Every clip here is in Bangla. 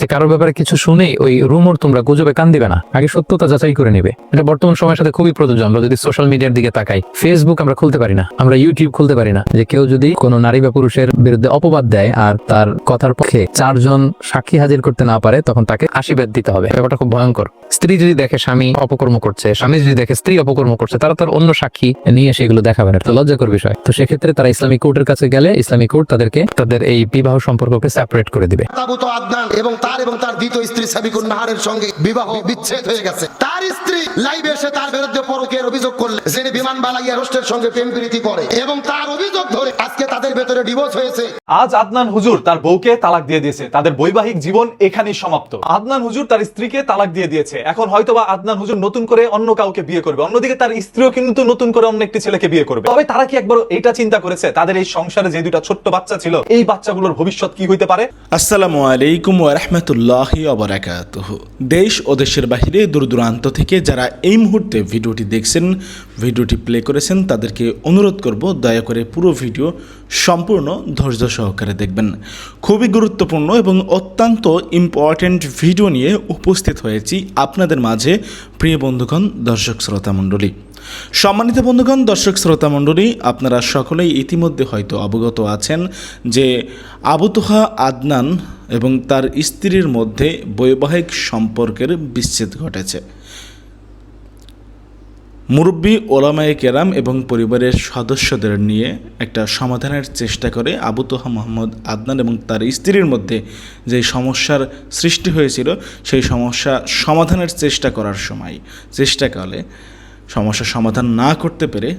যে কারোর ব্যাপারে কিছু শুনেই ওই রুমর তোমরা গুজবে কান দিবে না। আগে সত্যতা যাচাই করে নিবে। এটা বর্তমান সময়ের সাথে খুবই প্রযোজ্য, আমরা যদি সোশ্যাল মিডিয়ার দিকে তাকাই। ফেসবুক আমরা খুলতে পারি না, আমরা ইউটিউব খুলতে পারি না। যে কেউ যদি কোনো নারী বা পুরুষের বিরুদ্ধে অপবাদ দেয় আর তার কথার পক্ষে চারজন সাক্ষী হাজির করতে না পারে, তখন তাকে আশীর্বাদ দিতে হবে। ব্যাপারটা খুব ভয়ঙ্কর। স্ত্রী যদি দেখে স্বামী অপকর্ম করছে, স্বামী যদি দেখে স্ত্রী অপকর্ম করছে, তারা তার অন্য সাক্ষী নিয়ে সেগুলো দেখাবে না। তো লজ্জাকর বিষয়। তো সেক্ষেত্রে তারা ইসলামিক কোর্টের কাছে গেলে ইসলামিক কোর্ট তাদেরকে তাদের এই বিবাহ সম্পর্ককে সেপারেট করে দিবে। এবং তার এবং তার দ্বিতীয় স্ত্রী সাবিকুন নাহারের সঙ্গে বিবাহ বিচ্ছেদ হয়ে গেছে। তার স্ত্রী লাইভে এসে তার বিরুদ্ধে পরকের অভিযোগ করলে যিনি বিমান বালাইয়া রোস্টের সঙ্গে প্রেম প্রীতি করে এবং তার অভিযোগ ধরে আজকে তাদের ভেতরে ডিভোর্স হয়েছে। আজ আদনান হুজুর তার বউকে তালাক দিয়ে দিয়েছে। তাদের বৈবাহিক জীবন এখানেই সমাপ্ত। আদনান হুজুর তার স্ত্রীকে তালাক দিয়ে দিয়েছে। এখন হয়তোবা আদনান হুজুর নতুন করে অন্য কাউকে বিয়ে করবে। অন্যদিকে তার স্ত্রীও কিন্তু নতুন করে অন্য একটি ছেলেকে বিয়ে করবে। তবে তারা কি একবার এটা চিন্তা করেছে? তাদের এই সংসারে যে দুটা ছোট্ট বাচ্চা ছিল এই বাচ্চাগুলোর ভবিষ্যৎ কি হইতে পারে? আসসালামু আলাইকুম ওরহমতুল্লাহ অবরাকাতুহ দেশ ও দেশের বাহিরে দূর দূরান্ত থেকে যারা এই মুহূর্তে ভিডিওটি দেখছেন, ভিডিওটি প্লে করেছেন, তাদেরকে অনুরোধ করব, দয়া করে পুরো ভিডিও সম্পূর্ণ ধৈর্য সহকারে দেখবেন। খুবই গুরুত্বপূর্ণ এবং অত্যন্ত ইম্পর্ট্যান্ট ভিডিও নিয়ে উপস্থিত হয়েছি আপনাদের মাঝে, প্রিয় বন্ধুগণ দর্শক শ্রোতা মণ্ডলী সম্মানিত বন্ধুগণ, দর্শক শ্রোতা মণ্ডলী, আপনারা সকলেই ইতিমধ্যে হয়তো অবগত আছেন যে আবুতোহা আদনান এবং তার স্ত্রীর মধ্যে বৈবাহিক সম্পর্কের বিচ্ছেদ ঘটেছে। মুরব্বী ওলামায়ে কেরাম এবং পরিবারের সদস্যদের নিয়ে একটা সমাধানের চেষ্টা করে আবু তোহা মোহাম্মদ আদনান এবং তার স্ত্রীর মধ্যে যে সমস্যার সৃষ্টি হয়েছিল, সেই সমস্যা সমাধানের চেষ্টা করার সময়, চেষ্টাকালে সমস্যার সমাধান না করতে পেরে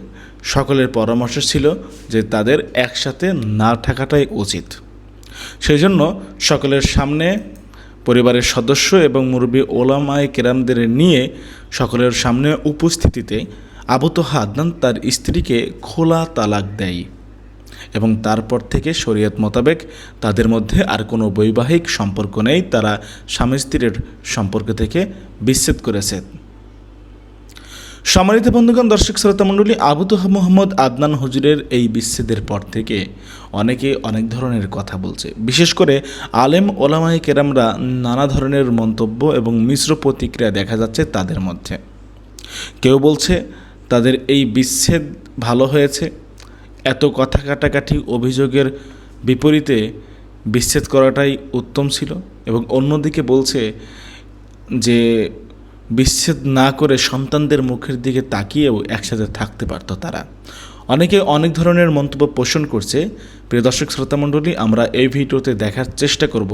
সকলের পরামর্শ ছিল যে তাদের একসাথে না থাকাটাই উচিত। সেই জন্য সকলের সামনে পরিবারের সদস্য এবং মুরব্বী ওলামায় কেরামদের নিয়ে সকলের সামনে উপস্থিতিতে আবুতোহা আদনান তার স্ত্রীকে খোলা তালাক দেয় এবং তারপর থেকে শরীয়ত মোতাবেক তাদের মধ্যে আর কোনো বৈবাহিক সম্পর্ক নেই। তারা স্বামী স্ত্রীর সম্পর্ক থেকে বিচ্ছেদ করেছে। সম্মানিত বন্ধুগণ, দর্শক শ্রোতা মণ্ডলী আবুতোহা মোহাম্মদ আদনান হুজুরের এই বিচ্ছেদের পর থেকে অনেকে অনেক ধরনের কথা বলছে। বিশেষ করে আলেম ওলামাই কেরামরা নানা ধরনের মন্তব্য এবং মিশ্র প্রতিক্রিয়া দেখা যাচ্ছে তাদের মধ্যে। কেউ বলছে, তাদের এই বিচ্ছেদ ভালো হয়েছে। এত কথা কাটাকাটি অভিযোগের বিপরীতে বিচ্ছেদ করাটাই উত্তম ছিল। এবং অন্যদিকে বলছে যে বিচ্ছেদ না করে সন্তানদের মুখের দিকে তাকিয়েও একসাথে থাকতে পারতো তারা। অনেকে অনেক ধরনের মন্তব্য পোষণ করছে। প্রিয় দর্শক শ্রোতামণ্ডলী আমরা এই ভিডিওতে দেখার চেষ্টা করব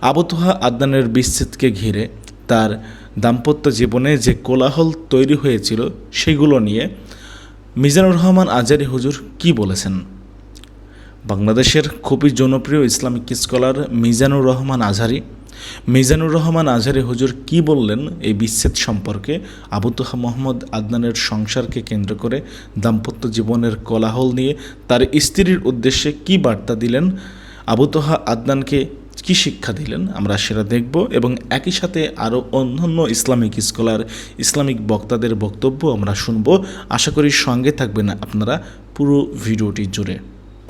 আবতোহা আদনানের বিচ্ছেদকে ঘিরে। তার দাম্পত্য জীবনে যে কোলাহল তৈরি হয়েছিল সেগুলো নিয়ে মিজানুর রহমান আজারি হুজুর কি বলেছেন? বাংলাদেশের খুবই জনপ্রিয় ইসলামিক স্কলার মিজানুর রহমান আজহারি মিজানুর রহমান আজহারি হুজুর কি বললেন এই বিচ্ছেদ সম্পর্কে? আবুতোহা মোহাম্মদ আদনানের সংসারকে কেন্দ্র করে দাম্পত্য জীবনের কোলাহল নিয়ে তার স্ত্রীর উদ্দেশ্যে কি বার্তা দিলেন? আবুতোহা আদনানকে কি শিক্ষা দিলেন? আমরা সেটা দেখব এবং একই সাথে আরও অন্যান্য ইসলামিক স্কলার, ইসলামিক বক্তাদের বক্তব্য আমরা শুনব। আশা করি সঙ্গে থাকবেন আপনারা পুরো ভিডিওটি জুড়ে।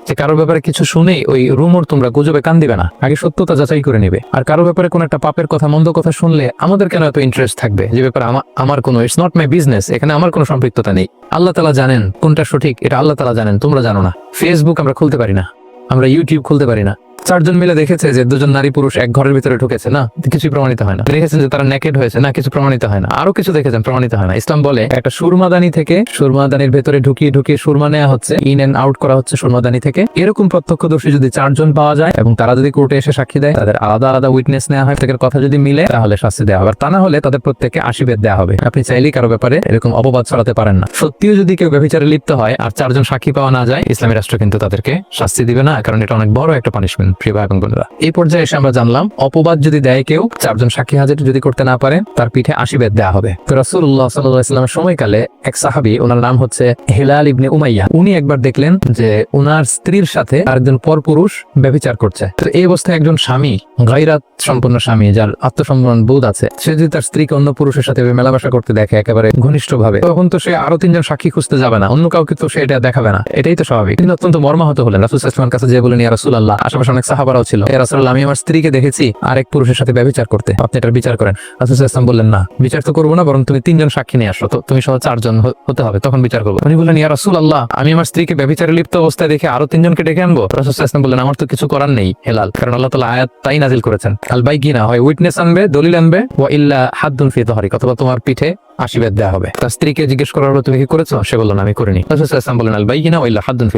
যে কারও ব্যাপারে কিছু শুনেই ওই রুমোর তোমরা গুজবে কান দিবে না। আগে সত্যতা যাচাই করে নিবে। আর কারও ব্যাপারে কোনো একটা পাপের কথা, মন্দ কথা শুনলে আমাদের কেন এত ইন্টারেস্ট থাকবে? যে ব্যাপারে আমার কোনো ইটস নট মাই বিজনেস এখানে আমার কোনো সম্পৃক্ততা নেই। আল্লাহ তালা জানেন কোনটা সঠিক, এটা আল্লাহ তালা জানেন, তোমরা জানো না। ফেসবুক আমরা খুলতে পারি না। আমরা ইউটিউব খুলতে পারি না। চারজন মিলে দেখেছে যে দুজন নারী পুরুষ এক ঘরের ভিতরে ঢুকেছে, না? কিছুই প্রমাণিত হয় না। দেখেছেন যে তারা নেকেড হয়েছে, না? কিছু প্রমাণিত হয় না। আরও কিছু দেখেছেন, প্রমাণিত হয় না। ইসলাম বলে, একটা সুরমাদানি থেকে সুরমাদানির ভেতরে ঢুকিয়ে ঢুকিয়ে সুরমা নেওয়া হচ্ছে ইন এন্ড আউট করা হচ্ছে সুরমাদানি থেকে। এরকম প্রত্যক্ষদর্শী যদি চারজন পাওয়া যায় এবং তারা যদি কোর্টে এসে সাক্ষী দেয়, তাদের আলাদা আলাদা উইটনেস নেওয়া হয়, তাদের কথা যদি মিলে, তাহলে শাস্তি দেওয়া হবে। আর তা না হলে তাদের প্রত্যেককে আশীর্বাদ দেওয়া হবে। আপনি চাইলেই কারও ব্যাপারে এরকম অপবাদ ছড়াতে পারেন না। সত্যিও যদি কেউ ব্যভিচারে লিপ্ত হয় আর চারজন সাক্ষী পাওয়া না যায়, ইসলামী রাষ্ট্র কিন্তু তাদেরকে শাস্তি দিবে না, কারণ এটা অনেক বড় একটা পানিশমেন্ট প্রিয় ভাই বোনেরা, এই পর্যায়ে এসে আমরা জানলাম, অপবাদ যদি দেয় কেউ, চারজন সাক্ষী হাজির যদি করতে না পারে, তার পিঠে আশীর্বাদ দেওয়া হবে। সাল্লাল্লাহু সময়কালে এক সাহাবী, ওনার নাম হচ্ছে হিলাল ইবনে উমাইয়া, উনি একবার দেখলেন যে ওনার স্ত্রীর সাথে আরেকজন পরপুরুষ ব্যভিচার করছে। তো এই অবস্থায় একজন স্বামী গাইরাত সম্পন্ন স্বামী, যার আত্মসম্মান বোধ আছে, সে যদি তার স্ত্রীকে অন্য পুরুষের সাথে মেলামেশা করতে দেখে একেবারে ঘনিষ্ঠ ভাবে তখন তো সে আরও তিনজন সাক্ষী খুঁজতে যাবে না, অন্য কাউকে তো সে এটা দেখাবে না। এটাই তো স্বাভাবিক। তিনি অত্যন্ত মর্মাহত হলেন। রাসুল ইসলামের কাছে যে বলেন ইয়া রাসূলুল্লাহ, আশেপাশে অনেক সাহাবারাও ছিল। এ রাসূলুল্লাহ, আমি আমার স্ত্রীকে দেখেছি, আরেক পুরুষের সাথে ব্যভিচার করতে। আপনি এটার বিচার করেন। রাসূল ইসলাম বললেন, না, বিচার তো করব না, বরং তুমি তিনজন সাক্ষী নিয়ে আসো। তো তুমি সহ চারজন হতে হবে, তখন বিচার করব। উনি বললেন, ইয়া রাসূলুল্লাহ, আমি আমার স্ত্রীকে ব্যভিচারে লিপ্ত অবস্থায় দেখে আরও তিনজনকে ডেকে আনব? রাসূল ইসলাম বললেন, আমার তো কিছু করার নেই, হেলাল, কারণ আল্লাহ তালা আয়াত তাই নাজিল করেছেন। আল বাইগিনা হয় উইটনেস আনবে, দলিল আনবে, ওয়া ইল্লা হাদ্দুন ফি যহরিক, অথবা তোমার পিঠে আশীর্বাদ দেওয়া হবে। তার স্ত্রীকে জিজ্ঞেস করা হলো, তুমি কি করেছ? সে বলল আমি করিনি। রাসূল বললেন আল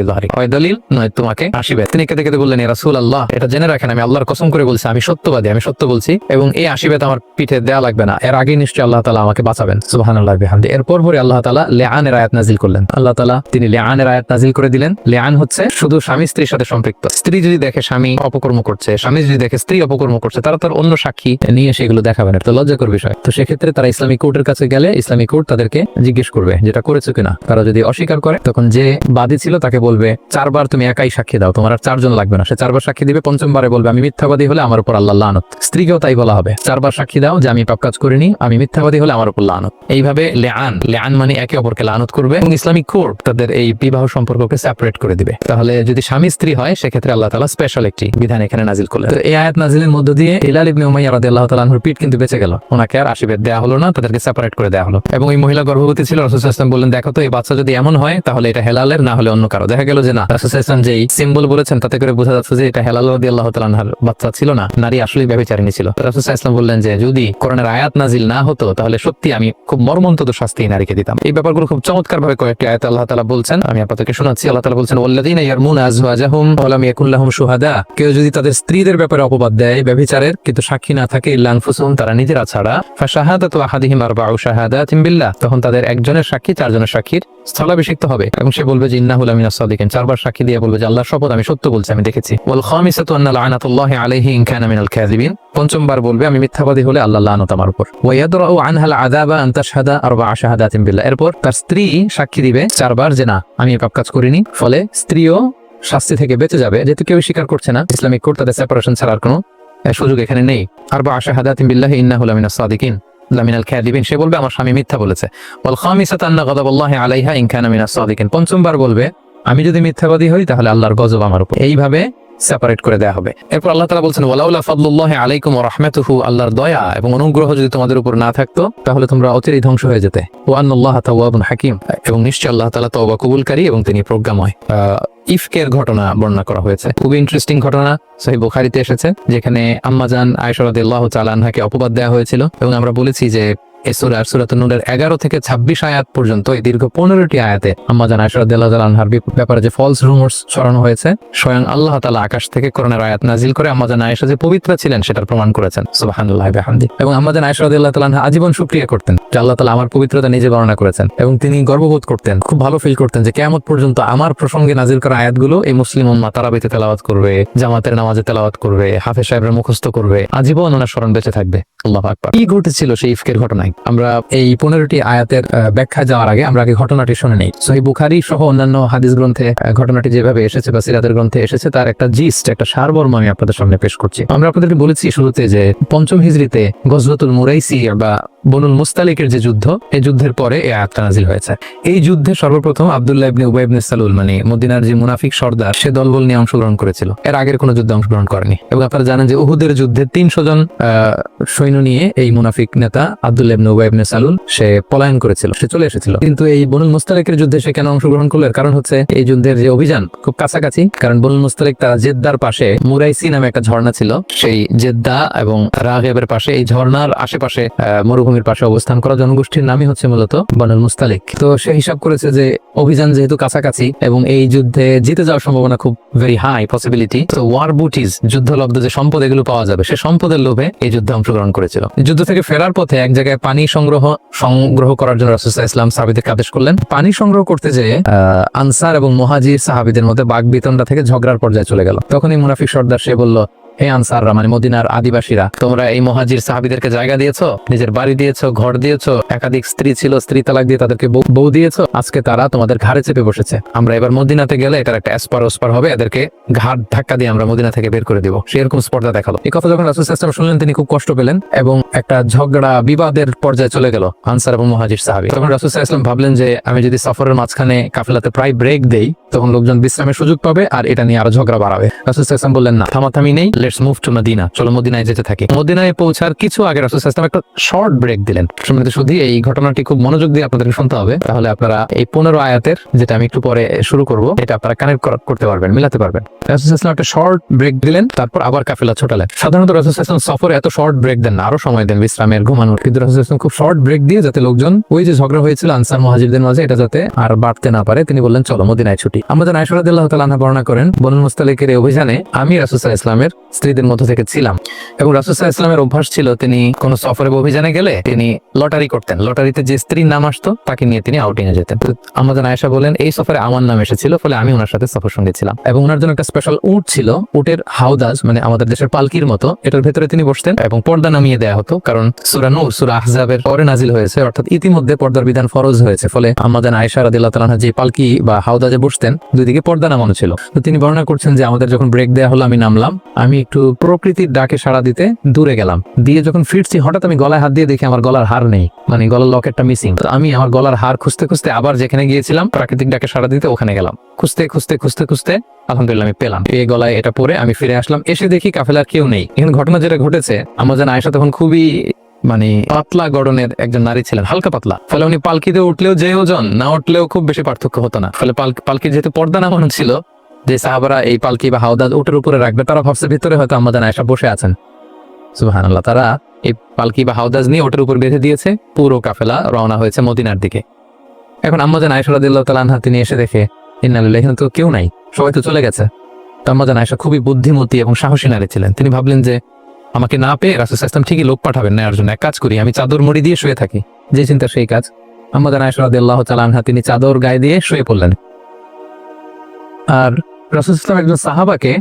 যহরিক। হয় দলিল? নয় তোমাকে আশীর্বাদ। তিনি কেঁদে কেঁদে বললেন ইয়া রাসূলুল্লাহ এটা জেনে রাখেন, আমি আল্লাহর কসম করে বলছি, আমি সত্যবাদী, আমি সত্য বলছি এবং এই আশীর্বাদ আমার পিঠে দেওয়া লাগবে না। এর আগে নিশ্চয়ই আল্লাহ তাআলা আমাকে বাঁচাবেন। সুবহানাল্লাহ বিহামদি। এরপর পরে আল্লাহ তাআলা লিআনের আয়াত নাজিল করলেন। আল্লাহ তাআলা তিনি লিআনের আয়াত নাজিল করে দিলেন। লিআন হচ্ছে শুধু স্বামী স্ত্রীর সাথে সম্পৃক্ত। স্ত্রী যদি দেখে স্বামী অপকর্ম করছে, স্বামী যদি দেখে স্ত্রী অপকর্ম করছে, তারা তার অন্য সাক্ষী নিয়ে সেগুলো দেখাবেন এটা লজ্জাকর বিষয়। তো সেক্ষেত্রে তারা ইসলামী কোর্টের কাছে গেলে ইসলামী কোর্ট তাদেরকে জিজ্ঞেস করবে যেটা করেছ কিনা। তারা যদি অস্বীকার করে, তখন যে বাদী ছিল তাকে বলবে, চারবার তুমি একাই সাক্ষী দাও, তোমার আর চারজন লাগবে না। সে চারবার সাক্ষী দিবে পঞ্চমবারে বলবে, আমি মিথ্যাবাদী হলে আমার উপর আল্লাহ লানত। স্ত্রীকেও তাই বলা হবে, চারবার সাক্ষী দাও যে আমি পাপ কাজ করিনি, আমি মিথ্যাবাদী হলে আমার উপর লানত। এইভাবে লেআন লেআন মানে একে অপরকে লানত করবে এবং ইসলামিক কোর্ট তাদের এই বিবাহ সম্পর্ককে সেপারেট করে দিবে। তাহলে যদি স্বামী স্ত্রী হয়, সেক্ষেত্রে আল্লাহ তালা স্পেশাল একটি বিধান এখানে নাজিল করলেন। এই আয়াত নাজিলের মধ্য দিয়ে হিলাল ইবনে উমাইয়া রাদিয়াল্লাহু তাআলা আনহুর পিঠ কিন্তু বেঁচে গেল। ওনাকে আর আশীর্বাদ দেওয়া হলো না, তাদেরকে সেপারেট করে দেওয়া হলো। এবং এই মহিলা গর্ভবতী ছিল, রাসূল সাল্লাল্লাহু বললেন, দেখো তো, এই বাচ্চা যদি এমন হয়, তাহলে এটা হেলালের না হলে অন্য কারও। দেখা গেল যে না, রাসূল সাল্লাল্লাহু যেই সিম্বল বলেছেন, তাতে করে বোঝা যাচ্ছে যে এটা হেলাল রাদিয়াল্লাহু তাআলা আনহার বাচ্চা ছিল না, নারী আসলেই ব্যভিচারিণী ছিল। রাসূল সাল্লাল্লাহু বললেন যে, যদি কোরআনের আয়াত নাজিল না হতো, তাহলে সত্যি আমি খুব মর্মন্তদ শাস্তি নারীকে দিতাম। এই ব্যাপারগুলো খুব চমৎকার ভাবে কয়েকটি আয়াত আল্লাহ তাআলা বলছেন, আমি আপনাদেরকে শোনাচ্ছি। আল্লাহ তাআলা বলছেন, ওয়াল্লাযীনা ইয়ারমুনা আজওয়াজাহুম ওয়া লাম ইয়াকুল লাহুম শুহাদা। কেউ যদি তাদের স্ত্রীদের ব্যাপারে অপবাদ দেয়, ব্যভিচারের, কিন্তু সাক্ষী না থাকে ইল্লা আনফুসুহুম, তারা নিজেরা ছাড়া। ফাশাহাদাতু আহাদিহিম আরবাউ শাহাদাতিন বিল্লাহ, তখন তাদের একজনের সাক্ষী চারজনের সাক্ষীর স্থলাভিষিক্ত হবে। এবং সে বলবে যে, ইন্নাহু লামিনাস সাদিকিন। চারবার সাক্ষী দিয়ে বলবে যে, আল্লাহর শপথ আমি সত্য বলছি, আমি দেখেছি। ওয়াল খামিসাতু আন্না লা'নাতুল্লাহি আলাইহি ইন কানা মিনাল কাযিবিন। পঞ্চমবার বলবে, আমি মিথ্যাবাদী হলে আল্লাহ লানত আমার উপর। ওয়া ইয়াদরাউ আনহাল আযাবা আন তাশহাদা আরবা'a শাহাদাতিন বিল্লাহ। এরপর তার স্ত্রী সাক্ষী দিবে চারবার যে, না, আমি এই পাপ কাজ করিনি। ফলে স্ত্রীও শাস্তি থেকে বেঁচে যাবে, যেহেতু কেউ স্বীকার করছে না। ইসলামিক কোর্ট তাদের সেপারেশন ছাড়ার কোনো সুযোগ এখানে নেই। আর বা আশাহাদাতিন বিল্লাহি ইন্নাহু লামিনাস সাদিকিন। লামিনাল কাযিবিন সে বলবে, আমার স্বামী মিথ্যা বলেছে। বল খামিসাত আন্না গদাবল্লাহ আলাইহা ইনকানা মিনাস সাদিকিন। পঞ্চমবার বলবে, আমি যদি মিথ্যাবাদী হই, তাহলে আল্লাহর গজব আমার উপর। এইভাবে সেপারেট করে দেওয়া হবে। এরপর আল্লাহ তাআলা বলছেন, ওয়ালাউলা ফাদলুল্লাহি আলাইকুম রাহমাতুহু আল্লাহর দয়া এবং অনুগ্রহ যদি তোমাদের উপর না থাকতো, তাহলে তোমরা অচিরেই ধ্বংস হয়ে যেতে। ওয়া আন্নাল্লাহা তাওয়াবুন হাকিম। এবং নিশ্চয় আল্লাহ তাআলা তওবা কবুলকারী এবং তিনি প্রজ্ঞাময়। ইফকের ঘটনা বর্ণনা করা হয়েছে। খুবই ইন্টারেস্টিং ঘটনা, সহি বুখারীতে এসেছে, যেখানে আম্মাজান আয়েশা রাদিয়াল্লাহু তাআলা আনহাকে অপবাদ দেওয়া হয়েছিল এবং আমরা বলেছি যে এই সূরা সূরাতুন নূরের 11 থেকে 26 আয়াত পর্যন্ত, এই দীর্ঘ 15টি আয়াতে আনহার ব্যাপারে যে ফলস রুমার্স ছড়ানো হয়েছে, স্বয়ং আল্লাহ তাআলা আকাশ থেকে কোরআনের আয়াত নাজিল করে যে ছিলেন সেটার প্রমাণ করেছেন। আজীবন শুকরিয়া করতেন যে আল্লাহ তাআলা আমার পবিত্রতা নিজে বর্ণনা করেছেন এবং তিনি গর্ববোধ করতেন, খুব ভালো ফিল করতেন যে কিয়ামত পর্যন্ত আমার প্রসঙ্গে নাজিল করা আয়াতগুলো এই মুসলিম উম্মাহ তারাবিতে তেলাওয়াত করবে, জামাতের নামাজে তেলাওয়াত করবে, হাফেজ সাহেবের মুখস্থ করবে, আজীবন ওনার স্মরণ বেঁচে থাকবে। আল্লাহ আকবার। কি ঘটেছিল সেই ইফকের ঘটনায়? আমরা এই পনেরোটি আয়াতের ব্যাখ্যা যাওয়ার আগে আমরা আগে ঘটনাটি শুনে নেই। সহি বুখারি সহ অন্যান্য হাদিস গ্রন্থে ঘটনাটি যেভাবে এসেছে বা সিরাতের গ্রন্থে এসেছে, তার একটা জিস্ট একটা সারবর্ম আমি আপনাদের সামনে পেশ করছি। আমরা আপনাদেরকে বলেছি শুরুতে যে পঞ্চম হিজরিতে গজওয়াতুল মুরাইসি বা বনুল মুস্তালিকের যে যুদ্ধ এই যুদ্ধের পরে এই আয়াতটা নাজিল হয়েছে। এই যুদ্ধে সর্বপ্রথম আব্দুল্লাহ ইবনে উবাই ইবনে সালুল মানে মদিনার যে মুনাফিক সর্দার, সে দলবল নিয়ে অংশগ্রহণ করেছিল। এর আগের কোনো যুদ্ধে অংশগ্রহণ করেনি। এবং আপনারা জানেন যে উহুদের যুদ্ধে তিনশো জন সৈন্য নিয়ে এই মুনাফিক নেতা আব্দুল্লাহ ইবনে সালুল সে পলায়ন করেছিল, সে চলে এসেছিল। কিন্তু এই বনুল যুদ্ধে সে কেন অংশগ্রহণ কারণ হচ্ছে এই যুদ্ধের যে অভিযান, খুব কাছাকাছি। কারণ বনুল মুস্তালিক তার জেদ্দার পাশে মুরাইসি নামে একটা ঝর্ণা ছিল। সেই জেদ্দা এবং রাগেবের পাশে এই ঝর্ণার আশেপাশে মরুভূমির পাশে অবস্থান করা জনগোষ্ঠীর নামই হচ্ছে মূলত বনুল মুস্তালিক তো সে হিসাব করেছে যে অভিযান যেহেতু কাছাকাছি এবং এই যুদ্ধে জিতে যাওয়ার সম্ভাবনা খুব ভেরি হাই পসিবিলিটি তো ওয়ার বুটিজ যুদ্ধলব্ধ যে সম্পদ এগুলো পাওয়া যাবে, সে সম্পদের লোভে এই যুদ্ধে অংশগ্রহণ করেছিল। যুদ্ধ থেকে ফেরার পথে এক জায়গায় পানি সংগ্রহ সংগ্রহ করার জন্য রাসুল ইসলাম সাহাবিদেরকে আদেশ করলেন? পানি সংগ্রহ করতে যেয়ে আনসার এবং মহাজির সাহাবিদের মধ্যে বাঘ বিতণ্ডা থেকে ঝগড়ার পর্যায়ে চলে গেল। তখনই মুনাফিক সর্দার সে বলল হে আনসাররা মানে মদিনার আদিবাসীরা, তোমরা এই মহাজির সাহাবিদেরকে জায়গা দিয়েছ? নিজের বাড়ি দিয়েছ, ঘর দিয়েছ? একাধিক স্ত্রী ছিল, স্ত্রী তালাক দিয়ে তাদেরকে বউ- দিয়েছ? আজকে তারা তোমাদের ঘাড়ে চেপে বসেছে। আমরা এবার মদিনাতে গেলে এটার একটা এসপার ওসপার হবে, এদেরকে ঘাট ধাক্কা দিয়ে আমরা মদিনা থেকে বের করে দিব। সেরকম স্পর্ধা দেখাল। এই কথা যখন রাসুল শুনলেন, তিনি খুব কষ্ট পেলেন এবং একটা ঝগড়া, বিবাদের পর্যায়ে চলে গেল আনসার এবং মহাজির সাহাবি। তখন রাসুল ভাবলেন যে, আমি যদি সফরের মাঝখানে কাফেলাতে প্রায় ব্রেক দেই, তখন লোকজন বিশ্রামের সুযোগ পাবে আর এটা নিয়ে আরও ঝগড়া বাড়াবে। রাসুল বললেন, না, থামাথামি নেই লেটস মুভ টু মদিনা চলো মদিনায় যেতে মদিনায় পৌঁছার কিছু আগে রাসুল একটা শর্ট ব্রেক দিলেন। শুধু এই ঘটনাটি খুব মনোযোগ দিয়ে শুনতে হবে। তাহলে আপনারা এই পনেরো আয়াতের, যেটা আমি একটু পরে শুরু করব, এটা আপনারা কানেক্ট করতে পারবেন, মিলাতে পারবেন। রাসুল একটা শর্ট ব্রেক দিলেন, তারপর আবার ছোটালেন। সাধারণত রাসুল সফরে এত শর্ট ব্রেক দেন না, আরও সময় দেন বিশ্রামের, ঘুমানোর। কিন্তু রাসুল খুব শর্ট ব্রেক দিয়ে যাতে লোকজন ওই যে ঝগড়া হয়েছিল আনসার মহাজিরদের মাঝে, এটা যাতে আর বাড়তে না পারে, তিনি বললেন, চলো মদিনায় ছুটি। আমাদের আয়সরাদিল্লাহ তালা বর্ণনা করেন বনুল মুস্তালিকের অভিযানে আমি রাসুসাহ ইসলামের স্ত্রীদের মধ্য থেকে ছিলাম। এবং রাসুসাহ ইসলামের অভ্যাস ছিল, তিনি কোন সফরে অভিযানে গেলে তিনি লটারি করতেন। লটারিতে যে স্ত্রীর নাম আসতো, তাকে নিয়ে তিনি আউটিং এ যেতেন। আমাদের আয়েশা বলেন, এই সফরে আমার নাম এসেছিল, ফলে আমি ওনার সাথে সফর সঙ্গে ছিলাম। এবং ওনার জন্য একটা স্পেশাল উট ছিল, উটের হাউদাজ মানে আমাদের দেশের পালকির মতো। এটার ভেতরে তিনি বসতেন এবং পর্দা নামিয়ে দেয়া হতো, কারণ সুরা নূর, সুরা আহজাবের পরে নাজিল হয়েছে, অর্থাৎ ইতিমধ্যে পর্দার বিধান ফরজ হয়েছে। ফলে আমাদের আয়েশা রাদিল্লাহ তালাহা যে পালকি বা হাউদাজে বসতেন, দুই দিকে পর্দা নামানো ছিল। তো তিনি বর্ণনা করছেন যে আমাদের যখন ব্রেক দেওয়া হলো, আমি নামলাম। আমি একটু প্রকৃতির ডাকে সাড়া দিতে দূরে গেলাম। দিয়ে যখন ফিরছি, হঠাৎ আমি গলায় হাত দিয়ে দেখি আমার গলার হার নেই। মানে গলার লকেটটা মিসিং আমি আমার গলার হার খুঁজতে খুঁজতে আবার যেখানে গিয়েছিলাম, প্রাকৃতিক ডাকে সাড়া দিতে ওখানে গেলাম। খুঁজতে খুঁজতে খুঁজতে খুঁজতে আলহামদুলিল্লাহ আমি পেলাম। এই গলায় এটা পরে আমি ফিরে আসলাম, এসে দেখি কাফেলার কেউ নেই। এখানে ঘটনা যেটা ঘটেছে, আমার যেন আয়সা তখন খুবই মানে পাতলা গড়নের একজন নারী ছিলেন, হালকা পাতলা। ফলে উনি পালকিতে উঠলেও যে ওজন, না উঠলেও খুব বেশি পার্থক্য হতো না। ফলে পাল- পালকির যেহেতু পর্দা নামানো ছিল যে সাহাবারা এই পালকি বা হাওদা উটের উপরে রাখবে, তারা ভাবছে ভিতরে হয়তো আমাদের আয়সা বসে আছেন। সুহান আল্লাহ তারা এই পালকি বা হাউদাজ নিয়ে ওটার উপর বেঁধে দিয়েছে, পুরো কাফেলা রওনা হয়েছে মদিনার দিকে। এখন আম্মাজান আয়সা রাদিল্লাহ তালানহা তিনি এসে দেখে ইন্নালিল্লাহ এখানে তো কেউ নাই, সবাই তো চলে গেছে। তো আম্মাজান আয়সা খুবই বুদ্ধিমতী এবং সাহসী নারী ছিলেন। তিনি ভাবলেন যে, আমাকে না পেয়ে রাসুল ইসলাম ঠিকই লোক পাঠাবেন নেওয়ার জন্য। এক কাজ করি, আমি চাদর মুড়ি দিয়ে শুয়ে থাকি। যে চিন্তা সেই কাজ। আম্মাদান আয়সা রাদিল্লাহ তালানহা তিনি চাদর গায়ে দিয়ে শুয়ে পড়লেন। আর রাসুল ইসলাম একজন সাহাবাকে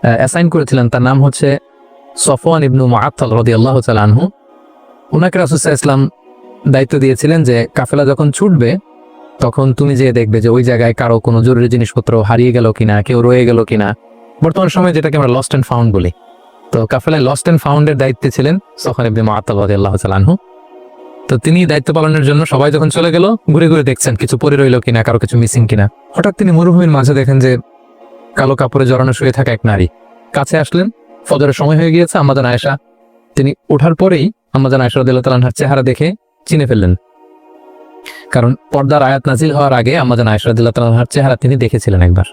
অ্যাসাইন করেছিলেন। তার নাম হচ্ছে সফওয়ান ইবনু মুআত্তাল রাদিয়াল্লাহু তাআলা আনহু। ওনাকে সাল্লাল্লাহু আলাইহি দায়িত্ব দিয়েছিলেন যে, কাফেলা যখন ছুটবে, তখন তুমি যে দেখবে যে ওই জায়গায় কারও কোনো জরুরি জিনিসপত্র হারিয়ে গেল কিনা, কেউ রয়ে গেল কিনা। বর্তমান সময়ে যেটাকে আমরা লস্ট অ্যান্ড ফাউন্ড বলি। তো কাফেলায় লস্ট অ্যান্ড ফাউন্ডের দায়িত্বে ছিলেন সফওয়ান ইবনু মুআত্তাল রাদিয়াল্লাহু আল্লাহ আনহু। তো তিনি দায়িত্ব পালনের জন্য সবাই যখন চলে গেল, ঘুরে ঘুরে দেখছেন কিছু পরে রইল কিনা, কারও কিছু মিসিং কিনা। হঠাৎ তিনি মরুভূমির মাঝে দেখেন যে কালো কাপড়ে জড়ানো শুয়ে থাকা এক নারী। কাছে আসলেন, ফজরের সময় হয়ে গিয়েছে আমাদের আয়েশা। তিনি ওঠার পরেই আমাদের আয়েশা রাদিয়াল্লাহু তাআলার চেহারা দেখে চিনে ফেললেন। কারণ পর্দার আয়াত নাজিল হওয়ার আগে আমাদের আয়েশা রাদিয়াল্লাহু তাআলার চেহারা তিনি দেখেছিলেন একবার।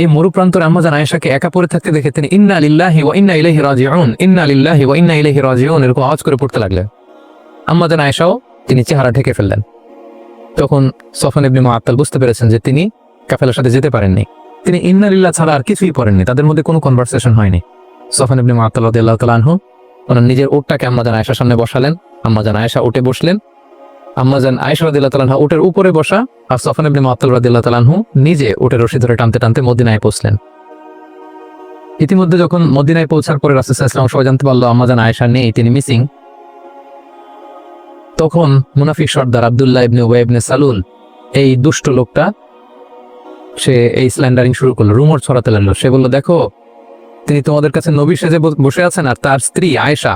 এই মরুপ্রান্তরে আম্মাজান আয়েশাকে একা পড়ে থাকতে দেখে তিনি ইন্না লিল্লাহি ওয়া ইন্না ইলাইহি রাজিউন, ইন্না লিল্লাহি ওয়া ইন্না ইলাইহি রাজিউন এরকম আওয়াজ করে পড়তে লাগলেন। আম্মাজান আয়েশাও তিনি চেহারা ঢেকে ফেললেন। তখন সফন ইবনে মুআত্তাল বুঝতে পেরেছেন যে তিনি কাফেলার সাথে যেতে পারেননি। তিনি ইন্না লিল্লাহ ছাড়া আর কিছুই পড়েননি, তাদের মধ্যে কোনো কনভারসেশন হয়নি। সফন ইবনে মুআত্তাল রাদিয়াল্লাহু তাআলা আনহু, ওনার নিজের উটটাকে আম্মাজান আয়েশার সামনে বসালেন। আম্মাজান আয়েশা উঠে বসলেন আম্মাজান আয়েশা রাদিয়াল্লাহু তাআলা আনহা উটের উপরে বসা আর সফন ইবনে মুআত্তাল রাদিয়াল্লাহু তাআলা আনহু নিজে উটের রশি ধরে টানতে টানতে মদিনায় পৌঁছলেন। ইতিমধ্যে যখন মদিনায় পৌঁছার পরে রাসূল ওয়াসাল্লাম সবাই জানতে পারল আম্মাজান আয়েশা নেই, তিনি মিসিং। তখন মুনাফিক সর্দার আবদুল্লাহ ইবনে উবাই ইবনে সালুল, এই দুষ্ট লোকটা, সে এই স্ল্যান্ডারিং শুরু করল রুমর ছড়াতে লাগল। সে বলল, দেখো, তিনি তোমাদের কাছে নবী সেজে বসে আছেন আর তার স্ত্রী আয়েশা,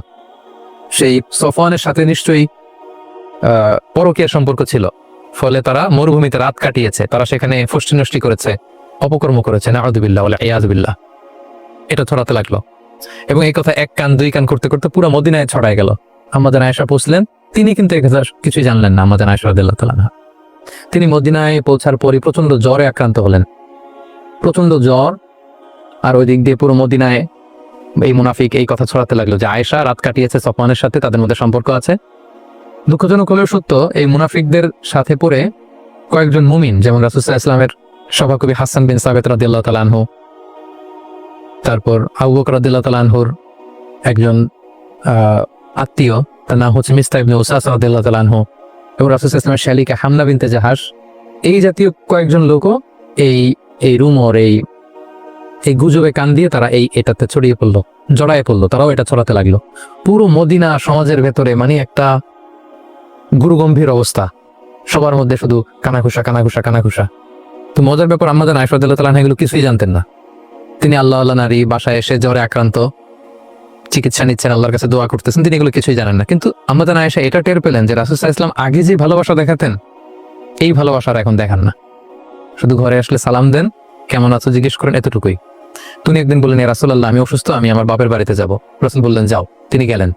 সেই সফওয়ানের সাথে নিশ্চয়ই পরকীয়া সম্পর্ক ছিল। ফলে তারা মরুভূমিতে রাত কাটিয়েছে। তারা সেখানে ফুষ্টি নষ্টি করেছে, অপকর্ম করেছে। নাউদুবিল্লাহ বলে ইয়াজবিল্লাহ এটা ছড়াতে লাগল। এবং এই কথা এক কান, দুই কান করতে করতে পুরো মদিনায় ছড়ায় গেল। আমাদের আয়েশা পৌঁছলেন। তিনি কিন্তু এই কথা কিছুই জানলেন না আমাদের আয়েশা রাদিয়াল্লাহু তাআলা তিনি মদিনায় পৌঁছার পরই প্রচণ্ড জ্বরে আক্রান্ত হলেন। প্রচণ্ড জ্বর, আর ওই দিক দিয়ে পুরো মদিনায় এই মুনাফিক এই কথা ছড়াতে লাগল যে আয়েশা রাত কাটিয়েছে, সফওয়ানের সাথে, তাদের মধ্যে সম্পর্ক আছে। দুঃখজনক হলেও সত্য, এই মুনাফিকদের সাথে পড়ে কয়েকজন মুমিন, যেমন রাসুসাহ ইসলামের সভাকবি হাসান বিন সাবেত রাদিয়াল্লাহু তাআলা আনহু। তারপর আবু বকর রাদিয়াল্লাহু আনহুর একজন আত্মীয়, তার নাম হচ্ছে মিস্তা ইবনে তাআলা আনহু। এবং রাসুল ইসলামের শালিকা হামলা বিনতে জাহাস এই জাতীয় কয়েকজন লোকও এই এই রুমর, এই এই গুজবে কান দিয়ে তারা এই এটাতে ছড়িয়ে পড়ল, জড়ায় পড়ল, তারাও এটা ছড়াতে লাগল। পুরো মদিনা সমাজের ভেতরে মানে একটা গুরুগম্ভীর অবস্থা। সবার মধ্যে শুধু কানাঘুষা কানাঘুষা কানাঘুষা। তো মজার ব্যাপার আমাদের আয়সাদুল্লাহ তালান এগুলো কিছুই জানতেন না। তিনি আল্লাহ আল্লাহ নারী, বাসায় এসে জ্বরে আক্রান্ত, চিকিৎসা নিচ্ছেন, আল্লাহর কাছে দোয়া করতেছেন, তিনি এগুলো কিছুই জানেন না। কিন্তু আমাদের আয়েশা এটা টের পেলেন যে রাসুসাহ ইসলাম আগে যে ভালোবাসা দেখাতেন, এই ভালোবাসার এখন দেখান না। শুধু ঘরে আসলে সালাম দেন, কেমন আছো জিজ্ঞেস করেন, এতটুকুই। তিনি একদিন বললেন রাসুল্লাহ আমি অসুস্থ, আমি আমার বাপের বাড়িতে যাব। রাসুল বললেন, যাও। তিনি গেলেন।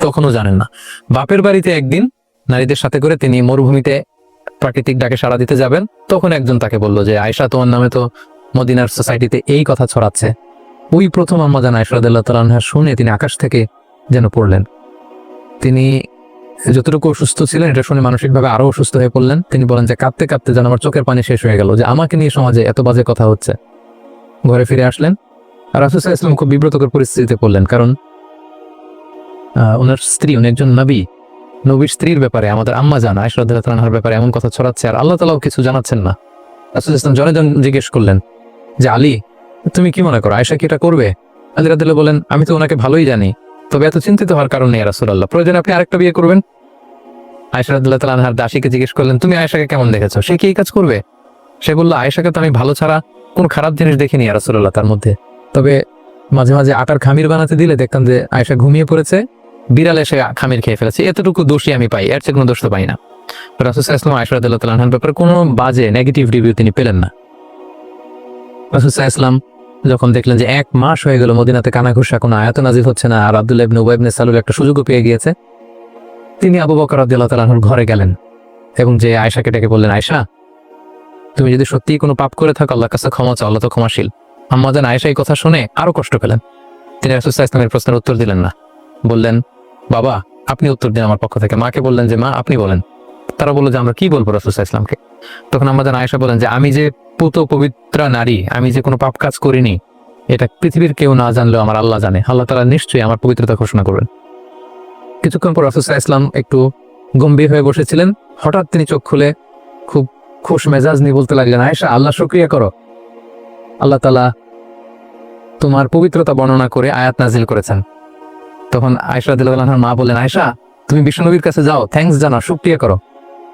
তখনও জানেন না। বাপের বাড়িতে একদিন নারীদের সাথে করে তিনি মরুভূমিতে প্রাকৃতিক ডাকে সাড়া দিতে যাবেন, তখন একজন তাকে বলল যে আয়সা তোমার নামে তো মদিনার সোসাইটিতে এই কথা ছড়াচ্ছে। ওই প্রথম আম্মা জান আয়সরাদুল্লাহ তালাহা শুনে তিনি আকাশ থেকে যেন পড়লেন। তিনি যতটুকু অসুস্থ ছিলেন, এটা শুনে মানসিকভাবে আরও অসুস্থ হয়ে পড়লেন। তিনি বলেন যে, কাঁদতে কাঁদতে যেন আমার চোখের পানি শেষ হয়ে গেল যে, আমাকে নিয়ে সমাজে এত বাজে কথা হচ্ছে। ঘরে ফিরে আসলেন। আর রাসুসাহ ইসলাম খুব বিব্রতকর পরিস্থিতিতে পড়লেন, কারণ ওনার স্ত্রী, উনি একজন নবী। নবীর স্ত্রীর ব্যাপারে, আমাদের আম্মা জান আয়সরাদ্দার ব্যাপারে এমন কথা ছড়াচ্ছে আর আল্লাহ তালাও কিছু জানাচ্ছেন না। রাসুল ইসলাম জনে জন জিজ্ঞেস করলেন যে, আলী, তুমি কি মনে করো আয়সা কি এটা করবে? আলী রাদিল্লাহ বলেন, আমি তো ওনাকে ভালোই জানি, তবে এত চিন্তিত হওয়ার কারণ নেই রাসুল্লাহ প্রয়োজন আপনি আরেকটা বিয়ে করবেন? আয়সা রাদিল্লাহ তালাহার দাসীকে জিজ্ঞেস করলেন, তুমি আয়সাকে কেমন দেখেছ? সে কি এই কাজ করবে? সে বলল আয়সাকে তো আমি ভালো ছাড়া কোন খারাপ জিনিস দেখিনি রাসুল্লাহ তার মধ্যে। তবে মাঝে মাঝে আটার খামির বানাতে দিলে দেখতাম যে আয়সা ঘুমিয়ে পড়েছে বিড়াল এসে খামির খেয়ে ফেলেছে। এতটুকু দোষী আমি পাই, এর চেয়ে কোনো দোষ তো পাই না। তালাহার ব্যাপারে কোনো বাজে নেগেটিভ রিভিউ তিনি পেলেন না। যখন দেখলেন যে এক মাস হয়ে গেল মদিনাতে কানাঘুষা, কোনো নাজিল হচ্ছে না, আর আব্দুল্লাহ সালুল একটা সুযোগও পেয়ে গিয়েছে, তিনি আবু বকর রাদিয়াল্লাহু তাআলার ঘরে গেলেন এবং যে আয়েশাকে ডেকে বললেন, আয়েশা, তুমি যদি সত্যিই কোনো পাপ করে থাকো আল্লাহ কাছে ক্ষমা চাও, আল্লাহ তো ক্ষমাশীল। আম্মাজান আয়েশা এই কথা শুনে আরও কষ্ট পেলেন। তিনি রাসুল ইসলামের প্রশ্নের উত্তর দিলেন না। বললেন, বাবা, আপনি উত্তর দিন আমার পক্ষ থেকে। মাকে বললেন যে, মা, আপনি বলেন। তারা বলল যে, আমরা কি বলব রাসুল ইসলামকে তখন আমাদের আয়েশা বলেন যে, আমি যে পুত পবিত্রা নারী, আমি যে কোনো পাপ কাজ করিনি, এটা পৃথিবীর কেউ না জানলেও আমার আল্লাহ জানে। আল্লাহ তালা নিশ্চয়ই আমার পবিত্রতা ঘোষণা করবেন। কিছুক্ষণ পর রাসুল ইসলাম একটু গম্ভীর হয়ে বসেছিলেন। হঠাৎ তিনি চোখ খুলে খুব খুশ মেজাজ নিয়ে বলতে লাগলেন, আয়েশা, আল্লাহ শুক্রিয়া করো। আল্লাহ তালা তোমার পবিত্রতা বর্ণনা করে আয়াত নাজিল করেছেন। তখন আয়সা দিল্লাহর মা বললেন আয়সা তুমি বিষ্ণুনবীর কাছে যাও থ্যাঙ্কস জানাও, শুক্রিয়া করো।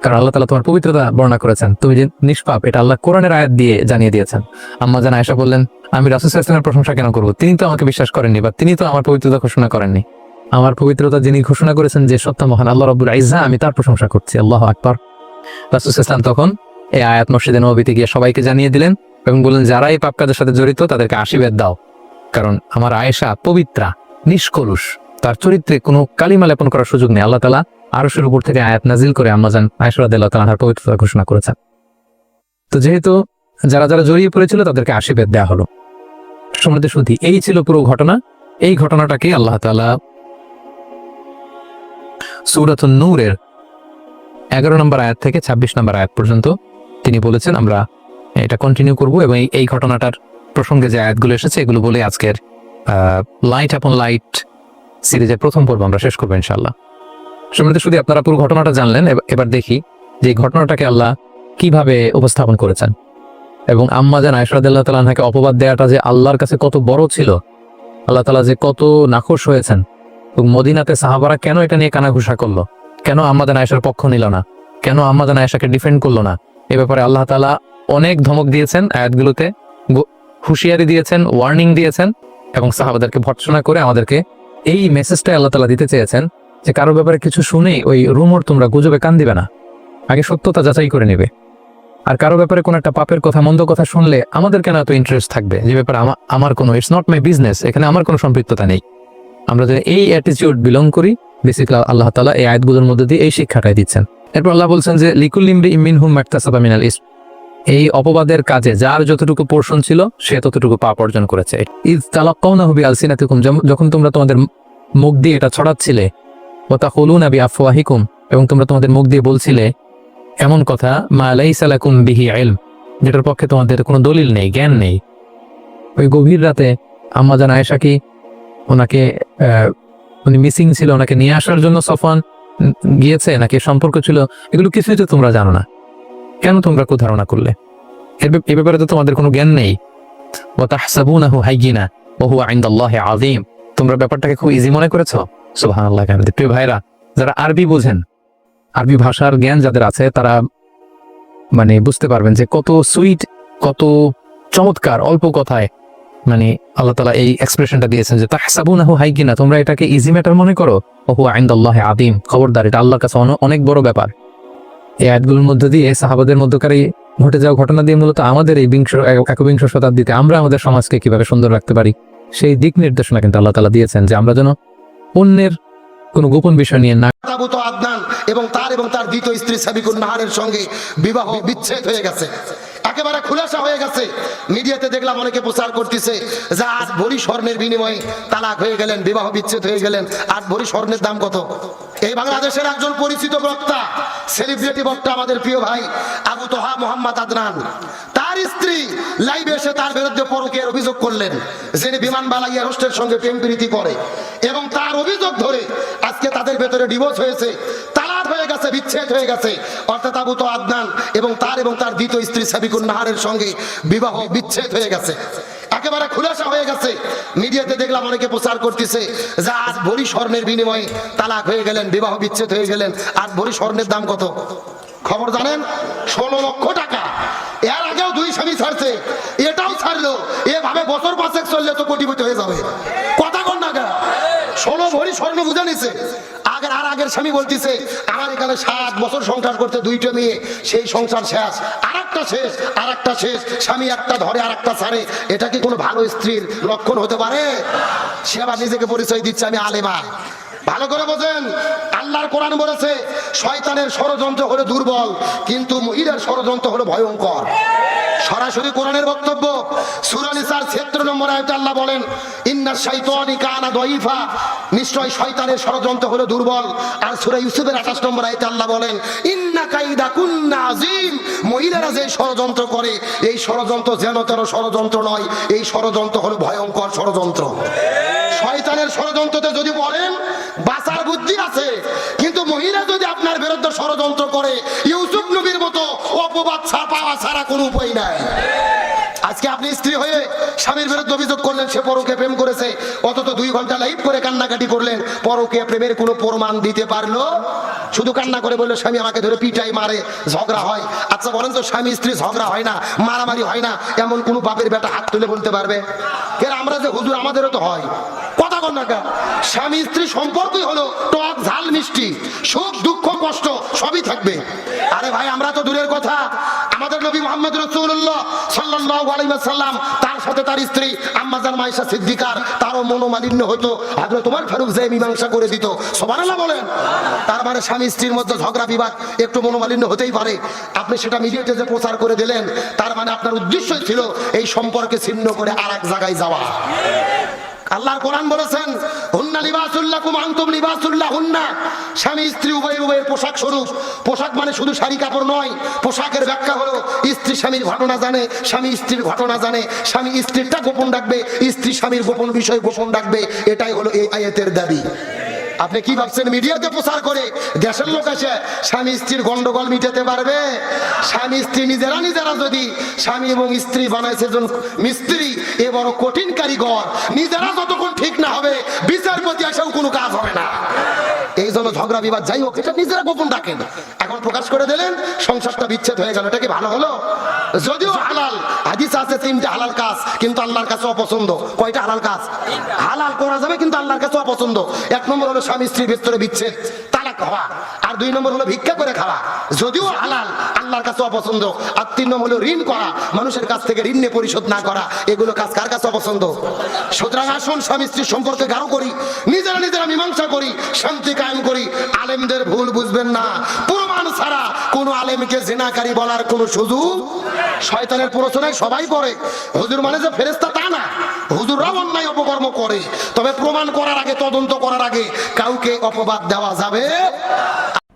কারণ আল্লাহ তালা তোমার পবিত্রতা বর্ণনা করেছেন। তুমি যে নিষ্পাপ, এটা আল্লাহ কোরআনের আয়াত দিয়ে জানিয়ে দিয়েছেন। আম্মা জান আয়সা বললেন, আমি রাসুল ইসলামের প্রশংসা কেন করব? তিনি তো আমাকে বিশ্বাস করেননি বা তিনি তো আমার পবিত্রতা ঘোষণা করেননি। আমার পবিত্রতা যিনি ঘোষণা করেছেন যে সত্য মহান আল্লাহ রব্বুল আইজা আমি তার প্রশংসা করছি। আল্লাহ আকবর। রাসুল ইসলাম তখন এই আয়াত মসজিদে নবীতে গিয়ে সবাইকে জানিয়ে দিলেন এবং বললেন, যারা এই পাপ কাজের সাথে জড়িত, তাদেরকে আশীর্বাদ দাও। কারণ আমার আয়েশা পবিত্রা, নিষ্কলুষ। তার চরিত্রে কোনো কালিমা লেপন করার সুযোগ নেই। আল্লাহ তালা আরশের উপর থেকে আয়াত নাজিল করে আম্মাজান আয়সরাদ আল্লাহ তালাহার পবিত্রতা ঘোষণা করেছেন। তো যেহেতু যারা যারা জড়িয়ে পড়েছিল তাদেরকে আশীর্বাদ দেওয়া হলো। সমৃদ্ধ শুধু এই ছিল পুরো ঘটনা। এই ঘটনাটাকে আল্লাহ তালা সুরাত নূরের এগারো নম্বর আয়াত থেকে ছাব্বিশ নম্বর আয়াত পর্যন্ত তিনি বলেছেন, আমরা এটা কন্টিনিউ করব এবং এই ঘটনাটার প্রসঙ্গে যে আয়াতগুলো এসেছে, এগুলো বলে আজকের লাইট আপন লাইট সিরিজের প্রথম পর্ব আমরা শেষ করব ইনশাল্লাহ সমৃদ্ধ শুধু আপনারা পুরো ঘটনাটা জানলেন এবার দেখি যে ঘটনাটাকে আল্লাহ কীভাবে উপস্থাপন করেছেন। এবং আম্মা জান আয়সরাদাল্লাহ তালাহাকে অপবাদ দেওয়াটা যে আল্লাহর কাছে কত বড় ছিল, আল্লাহ তালা যে কত নাখোশ হয়েছেন, এবং মদিনাতে সাহাবারা কেন এটা নিয়ে কানাঘুষা করল? কেন আম্মাদান আয়েশার পক্ষ নিল না? কেন আম্মাদান আয়েশাকে ডিফেন্ড করল না? এ ব্যাপারে আল্লাহ তালা অনেক ধমক দিয়েছেন আয়াতগুলোতে হুঁশিয়ারি দিয়েছেন ওয়ার্নিং দিয়েছেন, এবং সাহাবাদেরকে ভর্সনা করে আমাদেরকে এই মেসেজটাই আল্লাহ তালা দিতে চেয়েছেন যে কারও ব্যাপারে কিছু শুনেই ওই রুমর তোমরা গুজবে কান দিবে না। আগে সত্যতা যাচাই করে নেবে। আর কারও ব্যাপারে কোনো একটা পাপের কথা, মন্দ কথা শুনলে আমাদের কেন এত ইন্টারেস্ট থাকবে? যে ব্যাপারে আমার কোনো ইটস নট মাই বিজনেস এখানে আমার কোনো সম্পৃক্ততা নেই। আমরা যদি এই অ্যাটিচিউড বিলং করি বেসিক্যালি আল্লাহ তালা এই আয়াতগুলোর মধ্যে দিয়ে এই শিক্ষাটাই দিচ্ছেন। এরপর আল্লাহ বলছেন যে, লিকুল ইমরি ইমিন হুম মাকতাসাবা মিনাল ইসম। এই অপবাদের কাজে যার যতটুকু পোর্শন ছিল, সে ততটুকু পাপ অর্জন করেছে। ইদ তালাক্কাউনা হুবি আলসিনাতিকুম যখন তোমরা তোমাদের মুখ দিয়ে এটা ছড়াচ্ছিলে ওয়া তাকুলুনা বিআফওয়াহিকুম, এবং তোমরা তোমাদের মুখ দিয়ে বলছিলে, এমন কথা, মা আলাই লাকুম বিহি ইলম, যেটার পক্ষে তোমাদের কোনো দলিল নেই, জ্ঞান নেই। ওই গভীর রাতে আম্মা জান আয়েশা কি, ওনাকে উনি মিসিং ছিল, ওনাকে নিয়ে আসার জন্য সফান গিয়েছে, নাকি সম্পর্ক ছিল, এগুলো কিছুই তো তোমরা জানো না। কেন তোমরা ধারণা করলে? এ ব্যাপারে তো তোমাদের কোনো জ্ঞান নেই। ও তাহসাবুনাহু হাইয়িনা ওয়া হুয়া ইনদাল্লাহি তোমরা ব্যাপারটাকে খুব ইজি মনে করেছ? সুবহানাল্লাহ কামদি প্রিয় ভাইরা, যারা আরবি বোঝেন, আরবি ভাষার জ্ঞান যাদের আছে, তারা মানে বুঝতে পারবেন যে কত সুইট, কত চমৎকার, অল্প কথায় মানে আল্লাহ তালা এই এক্সপ্রেশনটা দিয়েছেন যে তাহসাবুনাহু হাইকিনা তোমরা এটাকে ইজি ম্যাটার মনে করো? ওহু আইন্দাল্লাহে আদিম খবরদার, এটা আল্লাহর কাছে অনেক বড় ব্যাপার। এই আয়াতগুলোর মধ্যে দিয়ে সাহাবাদের মধ্যকারী ঘটে যাওয়া ঘটনা দিয়ে মূলত আমাদের এই বিংশ একবিংশ শতাব্দীতে আমরা আমাদের সমাজকে কীভাবে সুন্দর রাখতে পারি, সেই দিক নির্দেশনা কিন্তু আল্লাহ তালা দিয়েছেন যে আমরা যেন অন্যের কোনো গোপন বিষয় নিয়ে না এবং তার এবং তার দ্বিতীয় স্ত্রী সাবিকুল নাহারের সঙ্গে বিবাহ বিচ্ছেদ হয়ে গেছে। একেবারে খুলাসা হয়ে গেছে। মিডিয়াতে দেখলাম অনেকে প্রচার করতেছে যে আজ ভরি স্বর্ণের বিনিময়ে তালাক হয়ে গেলেন, বিবাহ বিচ্ছেদ হয়ে গেলেন, আজ ভরি স্বর্ণের দাম কত? এই বাংলাদেশের একজন পরিচিত বক্তা সেলিব্রিটি বক্তা আমাদের প্রিয় ভাই, আবু তোহা মোহাম্মদ আদনান। তার স্ত্রী লাইভে এসে তার বিরুদ্ধে পরকীয়ার অভিযোগ করলেন, যিনি বিমান বালাইয়া হোস্টের সঙ্গে প্রেম প্রীতি করে। এবং তার অভিযোগ ধরে আজকে তাদের ভেতরে ডিভোর্স হয়েছে। তালাক হয়ে গেছে, বিচ্ছেদ হয়ে গেছে। অর্থাৎ আবু তো আদনান এবং তার এবং তার দ্বিতীয় স্ত্রী সাবিকুন নাহারের সঙ্গে বিবাহ, বিচ্ছেদ হয়ে গেছে। একেবারে খুলাসা হয়ে গেছে। মিডিয়াতে দেখলাম অনেকে প্রচার করতেছে যে আজ ভরি স্বর্ণের বিনিময়ে তালাক হয়ে গেলেন, বিবাহ বিচ্ছেদ হয়ে গেলেন। আজ ভরি স্বর্ণের দাম কত? খবর জানেন? ষোলো লক্ষ টাকা। এর আগেও দুই স্বামী ছাড়ছে। এটাও ছাড়লো। এভাবে বছর পাঁচেক চললে তো কোটিপতি হয়ে যাবে। কেন? ষোলো ভরি স্বর্ণ বুঝে নিছে। আগের আর আগের স্বামী বলতেছে, আমার এখানে সাত বছর সংসার করতে দুইটা মেয়ে, সেই সংসার শেষ আর একটা শেষ আর একটা শেষ, স্বামী একটা ধরে আর একটা ছাড়ে। এটা কি কোনো ভালো স্ত্রীর লক্ষণ হতে পারে? সে আবার নিজেকে পরিচয় দিচ্ছে, আমি আলেমা। ভালো করে বোঝেন, আল্লাহর কোরআন বলেছে, শয়তানের ষড়যন্ত্র হলো দুর্বল, কিন্তু মহিলার ষড়যন্ত্র হলো ভয়ঙ্কর। সরাসরি কোরআনের বক্তব্য সুরানিসার ক্ষেত্র নম্বর আয়তে আল্লাহ বলেন, ইন্না শাইতানি কানা দইফা নিশ্চয় শয়তানের ষড়যন্ত্র হলো দুর্বল। আর সুরা ইউসুফের 28 নম্বর আয়তে আল্লাহ বলেন, ইন্না কাইদা কুন্না আজিম। মহিলারা যে ষড়যন্ত্র করে, এই ষড়যন্ত্র যেন তেন ষড়যন্ত্র নয়, এই ষড়যন্ত্র হলো ভয়ঙ্কর ষড়যন্ত্র। শয়তানের ষড়যন্ত্রতে যদি পড়েন বাঁচার বুদ্ধি আছে। কিন্তু মহিলা যদি আপনার বিরুদ্ধে ষড়যন্ত্র করে, ইউসুফ নবীর মতো অপবাদ পাওয়া ছাড়া কোনো উপায় নাই। আজকে আপনি স্ত্রী হয়ে স্বামীর বিরুদ্ধে অভিযোগ করলেন, সে পরকে প্রেম করেছে। অথচ দুই ঘণ্টা লাইভ করে কান্নাকাটি করলেন। পরকে প্রেমের কোনো প্রমাণ দিতে পারল? শুধু কান্না করে বলল, স্বামী আমাকে ধরে পিটাই মারে, ঝগড়া হয়। আচ্ছা বলেন তো, স্বামী স্ত্রী ঝগড়া হয় না, মারামারি হয় না, এমন কোনো বাপের বেটা হাত তুলে বলতে পারবে? এর আমরা যে হুজুর, আমাদেরও তো হয়। কথা কন না? স্বামী স্ত্রী সম্পর্কই হলো টক, ঝাল, মিষ্টি। সুখ, দুঃখ, কষ্ট, সবই থাকবে। আরে ভাই, আমরা তো দূরের কথা। আমাদের নবী মোহাম্মদ রসুল্লাহ সাল্লাল্লাহু মনোমালিন্য তোমার ফারুক জে মীমাংসা করে দিত, সুবহানাল্লাহ বলেন, তার মানে স্বামী স্ত্রীর মধ্যে ঝগড়া একটু মনোমালিন্য হতেই পারে। আপনি সেটা প্রচার করে দিলেন, তার মানে আপনার উদ্দেশ্যই ছিল এই সম্পর্কে ছিন্ন করে আর এক জায়গায় যাওয়া। আল্লাহর কোরআন বলেছেন, হুন্না লিবাসুল্লাহ কুম আনতুম লিবাসুল্লাহ হুন্না স্বামী, স্ত্রী উভয় উভয়ের পোশাক স্বরূপ। পোশাক মানে শুধু শাড়ি কাপড় নয়, পোশাকের ব্যাখ্যা হলো, স্ত্রী স্বামীর ঘটনা জানে, স্বামী স্ত্রীর ঘটনা জানে, স্বামী স্ত্রীরটা গোপন রাখবে, স্ত্রী স্বামীর গোপন বিষয় গোপন রাখবে, এটাই হলো এই আয়াতের দাবি। আপনি কি ভাবছেন, মিডিয়াতে প্রচার করে? দেশের লোক এসে স্বামী স্ত্রীর গন্ডগোল মিটাতে পারবে? স্বামী স্ত্রী নিজেরা নিজেরা যদি স্বামী এবং স্ত্রী বানাইছে মিস্ত্রি, এ বড় কঠিন কারিগর। নিজেরা যতক্ষণ ঠিক না হবে, বিচারপতি এসেও কোনো কাজ হবে না। এই জন্য ঝগড়া, বিবাদ যাই হোক, এটা নিজেরা গোপন রাখেন। এখন প্রকাশ করে দিলেন, সংসারটা বিচ্ছেদ হয়ে গেল, এটা কি ভালো হলো? যদিও হালাল, হাদিস আছে তিনটা হালাল কাজ, কিন্তু আল্লাহর কাছে অপছন্দ। কয়টা হালাল কাজ? হালাল করা যাবে, কিন্তু আল্লাহর কাছে অপছন্দ। এক নম্বর হলো স্বামী স্ত্রীর ভিতরে বিচ্ছেদ। তালাক হওয়া আর দুই নম্বর হলো ভিক্ষা করে খাওয়া। যদিও হালাল, আল্লাহর কাছে অপছন্দ। আর তিন নম্বর হলো ঋণ করা। মানুষের কাছ থেকে ঋণ নিয়ে পরিশোধ না করা। এগুলো কাজ কার কাছে অপছন্দ? সুতরাং আসুন, স্বামী স্ত্রীর সম্পর্কে গাঢ় করি। নিজেরা নিজেরা মীমাংসা করি, শান্তি কায়েম করি। আলেমদের ভুল বুঝবেন না। প্রমাণ ছাড়া কোনো আলেমকে জেনাকারী বলার কোনো সুযোগ? শয়তানের প্ররোচনায় সবাই করে হুজুর মানে যে ফেরেস্তা তা না। হুজুররাও অন্যায় অপকর্ম করে। তবে প্রমাণ করার আগে, তদন্ত করার আগে কাউকে অপবাদ দেওয়া যাবে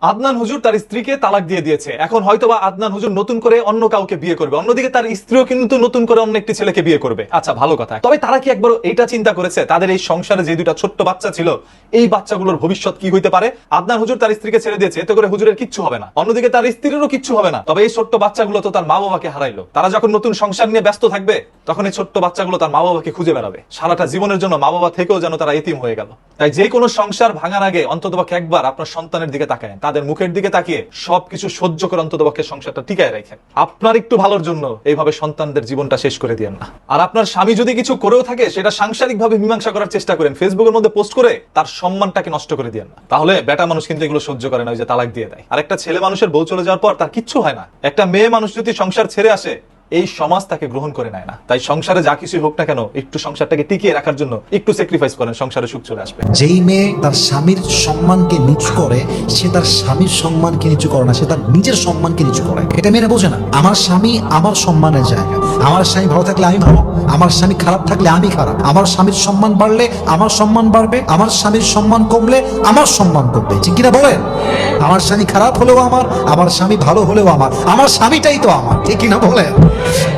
আদনান হুজুর তার স্ত্রীকে তালাক দিয়ে দিয়েছে। এখন হয়তোবা আদনান হুজুর নতুন করে অন্য কাউকে বিয়ে করবে। অন্যদিকে তার স্ত্রীও কিন্তু নতুন করে অন্য একটি ছেলেকে বিয়ে করবে। আচ্ছা ভালো কথা। তবে তারা কি একবার এইটা চিন্তা করেছে? তাদের এই সংসারে যে দুটা ছোট্ট বাচ্চা ছিল, এই বাচ্চাগুলোর ভবিষ্যৎ কি হইতে পারে? আদনান হুজুর তার স্ত্রীকে ছেড়ে দিয়েছে। এতে করে হুজুরের কিচ্ছু হবে না। অন্যদিকে তার স্ত্রীরও কিচ্ছু হবে না। তবে এই ছোট্ট বাচ্চাগুলো তো তার মা বাবাকে হারাইলো। তারা যখন নতুন সংসার নিয়ে ব্যস্ত থাকবে, তখন এই ছোট্ট বাচ্চাগুলো তার মা বাবাকে খুঁজে বেড়াবে। সারাটা জীবনের জন্য মা বাবা থেকেও যেন তারা এতিম হয়ে গেল। তাই যে কোনো সংসার ভাঙার আগে অন্ততপক্ষে একবার আপনার সন্তানের দিকে তাকায় তাদের মুখের দিকে তাকিয়ে সবকিছু সহ্য করে অন্তত পক্ষে সংসারটা টিকায় রাখেন। আপনার একটু ভালোর জন্য এইভাবে সন্তানদের জীবনটা শেষ করে দিয়েন না। আর আপনার স্বামী যদি কিছু করেও থাকে, সেটা সাংসারিক ভাবে মীমাংসা করার চেষ্টা করেন, ফেসবুকের মধ্যে পোস্ট করে তার সম্মানটাকে নষ্ট করে দিয়েন না। তাহলে বেটা মানুষ কিন্তু এগুলো সহ্য করে না, ওই যে তালাক দিয়ে দেয়। আর একটা ছেলে মানুষের বউ চলে যাওয়ার পর তার কিচ্ছু হয় না। একটা মেয়ে মানুষ যদি সংসার ছেড়ে আসে এই সমাজ তাকে গ্রহণ করে নেয় না। তাই সংসারে যা কিছু হোক না কেন, একটু সংসারটাকে টিকিয়ে রাখার জন্য একটু স্যাক্রিফাইস করেন, সংসারে সুখ চলে আসবে। যেই মেয়ে তার স্বামীর সম্মানকে নিচু করে, সে তার স্বামীর সম্মানকে নিচু করে না, সে তার নিজের সম্মানকে নিচু করে। এটা মেয়েরা বোঝে না। আমার স্বামী আমার সম্মানের জায়গা। আমার স্বামী ভালো থাকলে আমি ভালো, আমার স্বামী খারাপ থাকলে আমি খারাপ। আমার স্বামীর সম্মান বাড়লে আমার সম্মান বাড়বে, আমার স্বামীর সম্মান কমলে আমার সম্মান কমবে। ঠিক কিনা বলেন? আমার স্বামী খারাপ হলেও আমার আমার স্বামী ভালো হলেও আমার আমার স্বামীটাই তো আমার। ঠিক কিনা বলেন?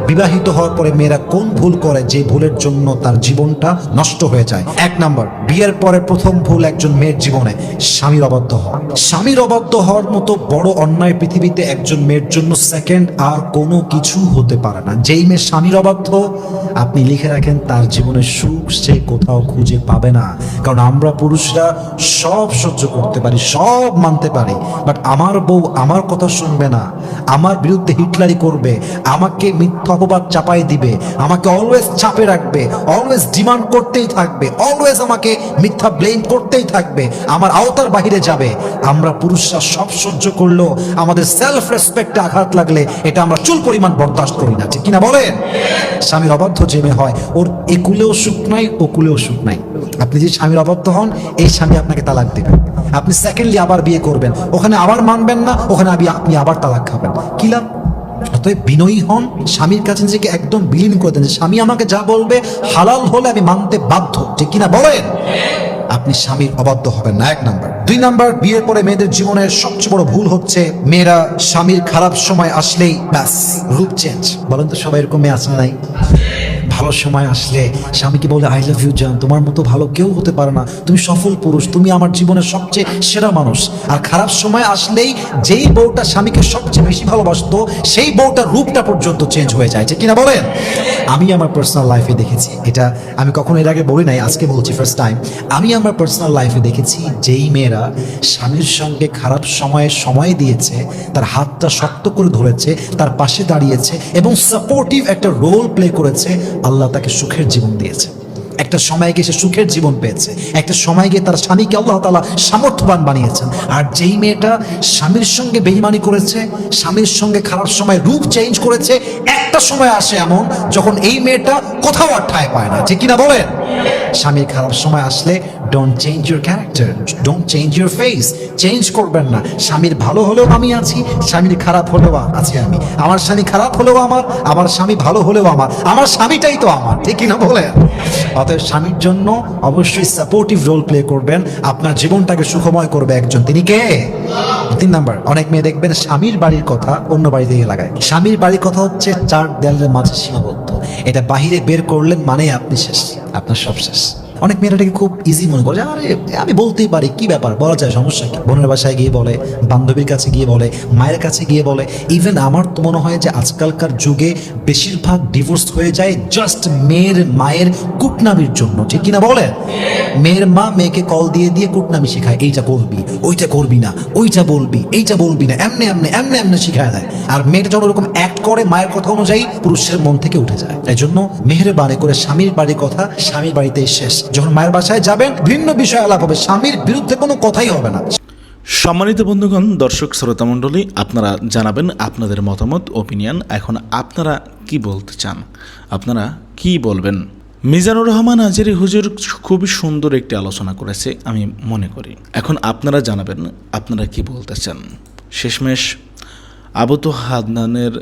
বিবাহিত হওয়ার পরে মেয়েরা কোন ভুল করে যে ভুলের জন্য তার জীবনটা নষ্ট হয়ে যায়? এক নাম্বার, বিয়ের পরে প্রথম ভুল একজন মেয়ের জীবনে স্বামীর অবাধ্য হওয়া। স্বামীর অবাধ্য হওয়ার মতো বড় অন্যায় পৃথিবীতে একজন মেয়ের জন্য সেকেন্ড আর কোনো কিছু হতে পারে না। যেই মেয়ে স্বামীর অবাধ্য, আপনি লিখে রাখেন তার জীবনের সুখ সে কোথাও খুঁজে পাবে না। কারণ আমরা পুরুষরা সব সহ্য করতে পারি, সব মানতে পারি। বাট আমার বউ আমার কথা শুনবে না, আমার বিরুদ্ধে হিটলারি করবে, আমাকে মিথ্যা অপবাদ চাপাই দিবে। আমাকে অলওয়েজ চাপে রাখবে অলওয়েজ ডিমান্ড করতেই থাকবে অলওয়েজ আমাকে মিথ্যা ব্লেম করতেই থাকবে, আমার আওতার বাহিরে যাবে। আমরা পুরুষরা সব সহ্য করলেও আমাদের সেলফ রেসপেক্টে আঘাত লাগলে এটা আমরা চুল পরিমাণ বরদাস্ত করি না, ঠিক কিনা বলেন? স্বামীর অবাধ্য জেমে হয়, ওর একুলেও সুখ নাই ওকুলেও সুখ নাই। আপনি যে স্বামীর অবাধ্য হন, এই স্বামী আপনাকে তালাক দেবেন আপনি সেকেন্ডলি আবার বিয়ে করবেন, ওখানে আবার মানবেন না, ওখানে আপনি আবার তালাক খাবেন। কি লাভ? অতএব বিনয়ী হন, স্বামীর কাছে নিজেকে একদম বিলীন করে দেন স্বামী আমাকে যা বলবে, হালাল হলে আমি মানতে বাধ্য। যে কিনা বলেন? আপনি স্বামীর অবাধ্য হবেন না, এক নাম্বার। দুই নাম্বার, বিয়ের পরে মেয়েদের জীবনের সবচেয়ে বড় ভুল হচ্ছে মেয়েরা স্বামীর খারাপ সময় আসলেই ব্যাস, রূপ চেঞ্জ বলেন তো সবাই এরকম মেয়ে আছে নাই? ভালো সময় আসলে স্বামীকে বলে আই লাভ ইউ জান। তোমার মতো ভালো কেউ হতে পারে না। তুমি সফল পুরুষ। তুমি আমার জীবনের সবচেয়ে সেরা মানুষ। আর খারাপ সময় আসলেই যেই বউটা স্বামীকে সবচেয়ে বেশি ভালোবাসতো, সেই বউটার রূপটা পর্যন্ত চেঞ্জ হয়ে যায়। কিনা বলেন? আমি আমার পার্সোনাল লাইফে দেখেছি, এটা আমি কখনো এর আগে বলি নাই, আজকে বলছি ফার্স্ট টাইম আমি আমার পার্সোনাল লাইফে দেখেছি, যেই মেয়েরা স্বামীর সঙ্গে খারাপ সময়ে সময় দিয়েছে, তার হাতটা শক্ত করে ধরেছে, তার পাশে দাঁড়িয়েছে এবং সাপোর্টিভ একটা রোল প্লে করেছে আল্লাহ তাকে সুখের জীবন দিয়েছে। একটা সময় গিয়ে সে সুখের জীবন পেয়েছে। একটা সময় গিয়ে তার স্বামীকে আল্লাহ তালা সামর্থ্যবান বানিয়েছেন। আর যেই মেয়েটা স্বামীর সঙ্গে বেইমানি করেছে, স্বামীর সঙ্গে খারাপ সময় রূপ চেঞ্জ করেছে, একটা সময় আসে এমন যখন এই মেয়েটা কোথাও আর ঠায় পায় না। ঠিক কিনা বলেন? স্বামীর খারাপ সময় আসলে don't change your character don't change your face change করবেন না। স্বামীর ভালো হলেও আমি আছি, স্বামীর খারাপ হলেও আছি আমি। আমার স্বামী খারাপ হলেও আমার আমার স্বামী ভালো হলেও আমার। আমার স্বামীটাই তো আমার, ঠিক না বলেন? অতএব স্বামীর জন্য অবশ্যই সাপোর্টিভ রোল প্লে করবেন। আপনার জীবনটাকে সুখময় করবে একজন। তিনি কে? তিন নাম্বার, অনেক মেয়ে দেখবেন স্বামীর বাড়ির কথা অন্য বাড়িতে গিয়ে লাগায়। স্বামীর বাড়ির কথা হচ্ছে চার দেয়ালের মাঝে সীমাবদ্ধ। এটা বাহিরে বের করলেন মানে আপনি শেষ, আপনার সব শেষ। অনেক মেয়েরাটাকে খুব ইজি মনে করে, আরে, আমি বলতেই পারি, কি ব্যাপার? বলা যায় সমস্যা কি? বোনের বাসায় গিয়ে বলে, বান্ধবীর কাছে গিয়ে বলে, মায়ের কাছে গিয়ে বলে ইভেন আমার তো মনে হয় যে আজকালকার যুগে বেশিরভাগ ডিভোর্স হয়ে যায় জাস্ট মেয়ের মায়ের কুটনামির জন্য, ঠিক কিনা বলে? মেয়ের মা মেয়েকে কল দিয়ে দিয়ে কুটনামি শেখায়, এইটা বলবি, ওইটা করবি না, ওইটা বলবি, এইটা বলবি না, এমনি এমনি এমনি এমনি শিখায় দেয়। আর মেয়েটা যখন ওরকম অ্যাক্ট করে মায়ের কথা অনুযায়ী, পুরুষের মন থেকে উঠে যায়। এই জন্য মেহের বাড়ি করে স্বামীর বাড়ির কথা স্বামীর বাড়িতে শেষ। যখন মায়ের বাসায় যাবেন, ভিন্ন বিষয় আলাপ হবে। স্বামীর বিরুদ্ধে কোনো কথাই হবে না। সম্মানিত বন্ধুগণ, দর্শক, শ্রোতা মণ্ডলী, আপনারা জানাবেন আপনাদের মতামত ওপিনিয়ন এখন আপনারা কি বলতে চান? আপনারা কি বলবেন? মিজানুর রহমান আজারি হুজুর খুবই সুন্দর একটি আলোচনা করেছে, আমি মনে করি। এখন আপনারা জানাবেন, আপনারা কি বলতে চান? শেষমেশ, আবু হাদনানের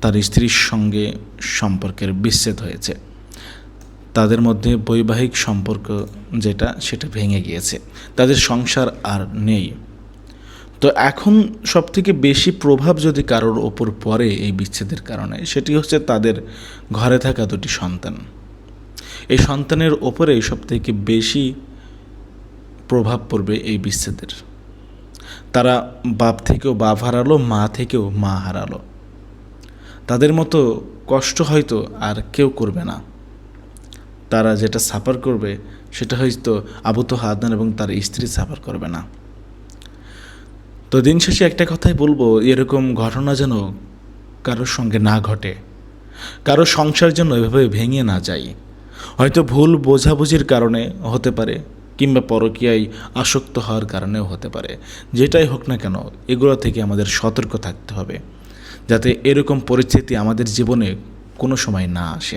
তার স্ত্রীর সঙ্গে সম্পর্কের বিচ্ছেদ হয়েছে। তাদের মধ্যে বৈবাহিক সম্পর্ক যেটা, সেটা ভেঙে গিয়েছে। তাদের সংসার আর নেই। তো এখন সবথেকে বেশি প্রভাব যদি কারোর ওপর পড়ে এই বিচ্ছেদের কারণে, সেটি হচ্ছে তাদের ঘরে থাকা দুটি সন্তান। এই সন্তানের ওপরেই সবথেকে বেশি প্রভাব পড়বে এই বিচ্ছেদের। তারা বাপ থেকেও বাপ হারালো, মা থেকেও মা হারালো। তাদের মতো কষ্ট হয়তো আর কেউ করবে না। তারা যেটা সাফার করবে, সেটা হয়তো আবু তো হাদনান এবং তার স্ত্রী সাফার করবে না। তো দিন শেষে একটা কথাই বলব, এরকম ঘটনা যেন কারোর সঙ্গে না ঘটে কারও সংসার যেন এভাবে ভেঙে না যায়। হয়তো ভুল বোঝাবুঝির কারণে হতে পারে, কিংবা পরকীয়ায় আসক্ত হওয়ার কারণেও হতে পারে। যেটাই হোক না কেন, এগুলো থেকে আমাদের সতর্ক থাকতে হবে, যাতে এরকম পরিস্থিতি আমাদের জীবনে কোনো সময় না আসে।